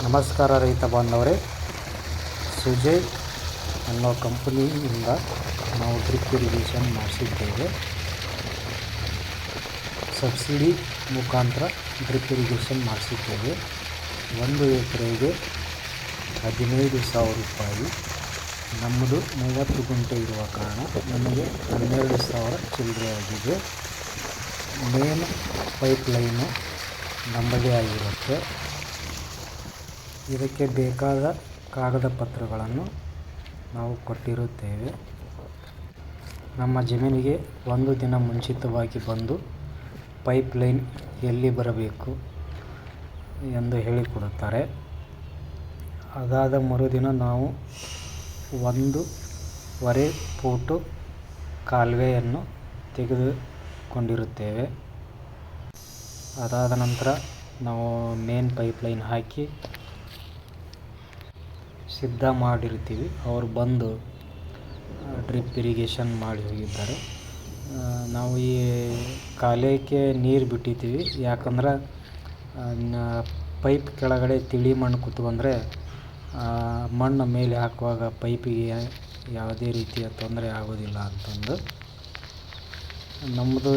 ನಮಸ್ಕಾರ ರೈತ ಬಾಂಧವರೇ. ಸುಜಯ್ ಅನ್ನೋ ಕಂಪನಿಯಿಂದ ನಾವು ಡ್ರಿಪ್ ಇರಿಗೇಷನ್ ಮಾಡಿಸಿದ್ದೇವೆ. ಸಬ್ಸಿಡಿ ಮುಖಾಂತರ ಡ್ರಿಪ್ ಇರಿಗೇಷನ್ ಮಾಡಿಸಿದ್ದೇವೆ. ಒಂದು ಎಕರೆಗೆ ಹದಿನೈದು ಸಾವಿರ ರೂಪಾಯಿ. ನಮ್ಮದು ಮೂವತ್ತು ಗುಂಟೆ ಇರುವ ಕಾರಣ ನಮಗೆ ಹನ್ನೆರಡು ಸಾವಿರ ಚಿಲ್ಲರೆ ಆಗಿದೆ. ಮೇನ್ ಪೈಪ್ಲೈನು ನಮ್ಮದೇ ಆಗಿರುತ್ತೆ. ಇದಕ್ಕೆ ಬೇಕಾದ ಕಾಗದ ಪತ್ರಗಳನ್ನು ನಾವು ಕೊಟ್ಟಿರುತ್ತೇವೆ. ನಮ್ಮ ಜಮೀನಿಗೆ ಒಂದು ದಿನ ಮುಂಚಿತವಾಗಿ ಬಂದು ಪೈಪ್ ಲೈನ್ ಎಲ್ಲಿ ಬರಬೇಕು ಎಂದು ಹೇಳಿಕೊಡುತ್ತಾರೆ. ಅದಾದ ಮರುದಿನ ನಾವು ಒಂದೂವರೆ ಫೂಟು ಕಾಲುವೆಯನ್ನು ತೆಗೆದುಕೊಂಡಿರುತ್ತೇವೆ. ಅದಾದ ನಂತರ ನಾವು ಮೇನ್ ಪೈಪ್ ಲೈನ್ ಹಾಕಿ ಸಿದ್ಧ ಮಾಡಿರ್ತೀವಿ. ಅವರು ಬಂದು ಡ್ರಿಪ್ ಇರಿಗೇಷನ್ ಮಾಡಿ ಹೋಗಿದ್ದಾರೆ. ನಾವು ಈ ಕಾಲಕ್ಕೆ ನೀರು ಬಿಟ್ಟಿದ್ದೀವಿ. ಯಾಕಂದ್ರೆ ಪೈಪ್ ಕೆಳಗಡೆ ತಿಳಿ ಮಣ್ಣು ಕೂತ್ಕೊಂಡ್ರೆ ಮಣ್ಣು ಮೇಲೆ ಹಾಕುವಾಗ ಪೈಪಿಗೆ ಯಾವುದೇ ರೀತಿಯ ತೊಂದರೆ ಆಗೋದಿಲ್ಲ ಅಂತಂದು. ನಮ್ಮದು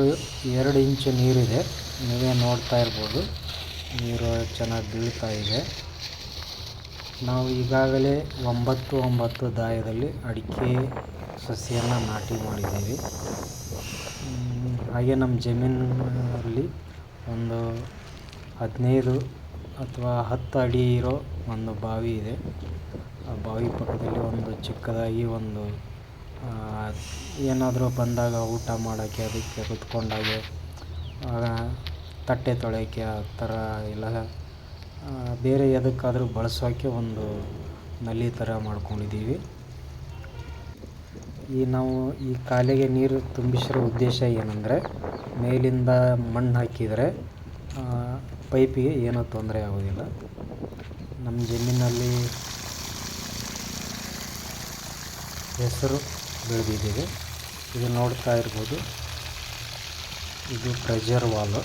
ಎರಡು ಇಂಚು ನೀರಿದೆ. ನೀವೇ ನೋಡ್ತಾ ಇರ್ಬೋದು. ನೀರು ಚೆನ್ನಾಗಿ ಬೀಳ್ತಾ ಇದೆ. ನಾವು ಈಗಾಗಲೇ ಒಂಬತ್ತು ಒಂಬತ್ತು ದಾಯದಲ್ಲಿ ಅಡಿಕೆ ಸಸಿಯನ್ನು ನಾಟಿ ಮಾಡಿದ್ದೀವಿ. ಹಾಗೆ ನಮ್ಮ ಜಮೀನಲ್ಲಿ ಒಂದು ಹದಿನೈದು ಅಥವಾ ಹತ್ತು ಅಡಿ ಇರೋ ಒಂದು ಬಾವಿ ಇದೆ. ಆ ಬಾವಿ ಪಕ್ಕದಲ್ಲಿ ಒಂದು ಚಿಕ್ಕದಾಗಿ ಒಂದು ಏನಾದರೂ ಬಂದಾಗ ಊಟ ಮಾಡೋಕ್ಕೆ, ಅದಕ್ಕೆ ಕುತ್ಕೊಂಡಾಗೆ ತಟ್ಟೆ ತೊಳೆಯೋಕ್ಕೆ ಆ ಥರ ಇಲ್ಲ ಬೇರೆ ಎದಕ್ಕಾದರೂ ಬಳಸೋಕ್ಕೆ ಒಂದು ನಲ್ಲಿ ಥರ ಮಾಡ್ಕೊಂಡಿದ್ದೀವಿ. ಈ ನಾವು ಈ ಕಾಲಿಗೆ ನೀರು ತುಂಬಿಸಿರೋ ಉದ್ದೇಶ ಏನಂದರೆ, ಮೇಲಿಂದ ಮಣ್ಣು ಹಾಕಿದರೆ ಪೈಪಿಗೆ ಏನೂ ತೊಂದರೆ ಆಗೋದಿಲ್ಲ. ನಮ್ಮ ಜಮೀನಲ್ಲಿ ಹೆಸರು ಬೆಳೆದಿದ್ದೀವಿ. ಇದು ನೋಡ್ತಾ ಇರ್ಬೋದು. ಇದು ಪ್ರೆಜರ್ ವಾಲು.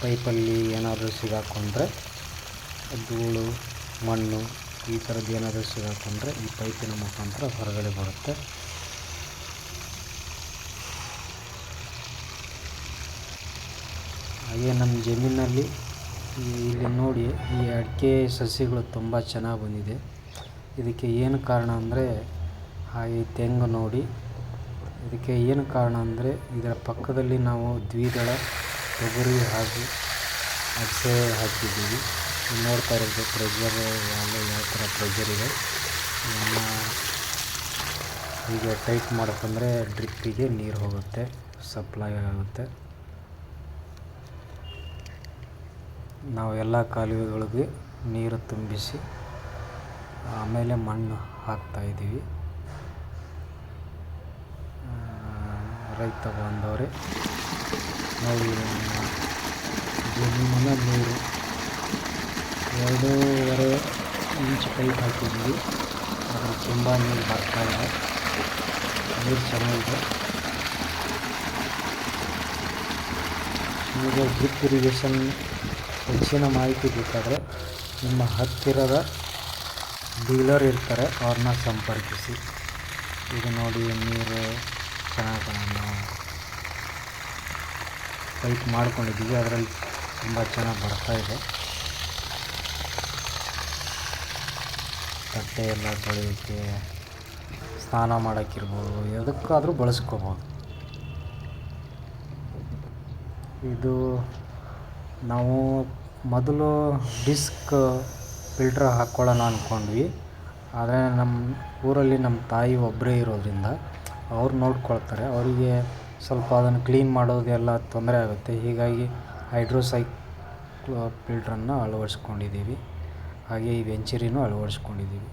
ಪೈಪಲ್ಲಿ ಏನಾದರೂ ಸಿಗಾಕೊಂಡ್ರೆ, ಧೂಳು, ಮಣ್ಣು, ಈ ಥರದ್ದು ಏನಾದರೂ ಸಿಗಾಕೊಂಡ್ರೆ ಈ ಪೈಪಿನ ಮುಖಾಂತರ ಹೊರಗಡೆ ಬರುತ್ತೆ. ಹಾಗೆ ನಮ್ಮ ಜಮೀನಲ್ಲಿ ಇಲ್ಲಿ ನೋಡಿ, ಈ ಅಡಿಕೆ ಸಸಿಗಳು ತುಂಬ ಚೆನ್ನಾಗಿ ಬಂದಿದೆ. ಇದಕ್ಕೆ ಏನು ಕಾರಣ ಅಂದರೆ, ಹಾಗೆ ತೆಂಗು ನೋಡಿ. ಇದಕ್ಕೆ ಏನು ಕಾರಣ ಅಂದರೆ, ಇದರ ಪಕ್ಕದಲ್ಲಿ ನಾವು ದ್ವಿದಳ ತೊಗರಿ ಹಾಗೂ ಅಗಸೆ ಹಾಕಿದ್ದೀವಿ. ನೋಡ್ತಾ ಇರೋದು ಪ್ರೆಷರ್ ವಾಲು ಯಾವ ಥರ ಪ್ರೆಷರ್ ಇದೆ. ಇದನ್ನು ಹೀಗೆ ಟೈಟ್ ಮಾಡಬೇಕಂದ್ರೆ ಡ್ರಿಪ್ಪಿಗೆ ನೀರು ಹೋಗುತ್ತೆ ಸಪ್ಲೈ ಆಗುತ್ತೆ. ನಾವು ಎಲ್ಲ ಕಾಲುವೆಗಳಿಗೆ ನೀರು ತುಂಬಿಸಿ, ಆಮೇಲೆ ಮಣ್ಣು ಹಾಕ್ತಾ ಇದ್ದೀವಿ. ರೈತ ಬಾಂಧವರೇ ನೋಡಿ ಜಮೀನಿನ ನೀರು. ಎರಡೂವರೆ ಇಂಚ್ ಪೈಪ್ ಹಾಕಿದ್ವಿ ಅದ್ರ ತುಂಬ ನೀರು ಇದೆ. ನೀರು ಚೆನ್ನಾಗಿದೆ. ನಿಮಗೆ ಡ್ರಿಪ್ ಇರಿಗೇಷನ್ ಹೆಚ್ಚಿನ ಮಾಹಿತಿ ಬೇಕಾದರೆ ನಿಮ್ಮ ಹತ್ತಿರದ ಡೀಲರ್ ಇರ್ತಾರೆ, ಅವ್ರನ್ನ ಸಂಪರ್ಕಿಸಿ. ಇದು ನೋಡಿ ನೀರು ಚೆನ್ನಾಗಿ ಪೈಪ್ ಮಾಡ್ಕೊಂಡಿದ್ದೀವಿ. ಅದರಲ್ಲಿ ತುಂಬ ಚೆನ್ನಾಗಿ ಬರ್ತಾಯಿದೆ ತಟ್ಟೆ ಎಲ್ಲ ತೊಳೆಯೋಕ್ಕೆ ಸ್ನಾನ ಮಾಡೋಕ್ಕಿರ್ಬೋದು, ಎದಕ್ಕಾದರೂ ಬಳಸ್ಕೋಬೋದು. ಇದು ನಾವು ಮೊದಲು ಡಿಸ್ಕ್ ಫಿಲ್ಟ್ರ್ ಹಾಕ್ಕೊಳ್ಳೋಣ ಅಂದ್ಕೊಂಡ್ವಿ ಆದರೆ ನಮ್ಮ ಊರಲ್ಲಿ ನಮ್ಮ ತಾಯಿ ಒಬ್ಬರೇ ಇರೋದರಿಂದ ಅವ್ರು ನೋಡ್ಕೊಳ್ತಾರೆ. ಅವರಿಗೆ ಸ್ವಲ್ಪ ಅದನ್ನು ಕ್ಲೀನ್ ಮಾಡೋದೆಲ್ಲ ತೊಂದರೆ ಆಗುತ್ತೆ. ಹೀಗಾಗಿ ಹೈಡ್ರೋಸೈಕ್ ಫಿಲ್ಟ್ರನ್ನು ಅಳವಡಿಸ್ಕೊಂಡಿದ್ದೀವಿ. ಹಾಗೆ ಈ ವೆಂಚುರಿನೂ ಅಳವಡಿಸ್ಕೊಂಡಿದ್ದೀವಿ.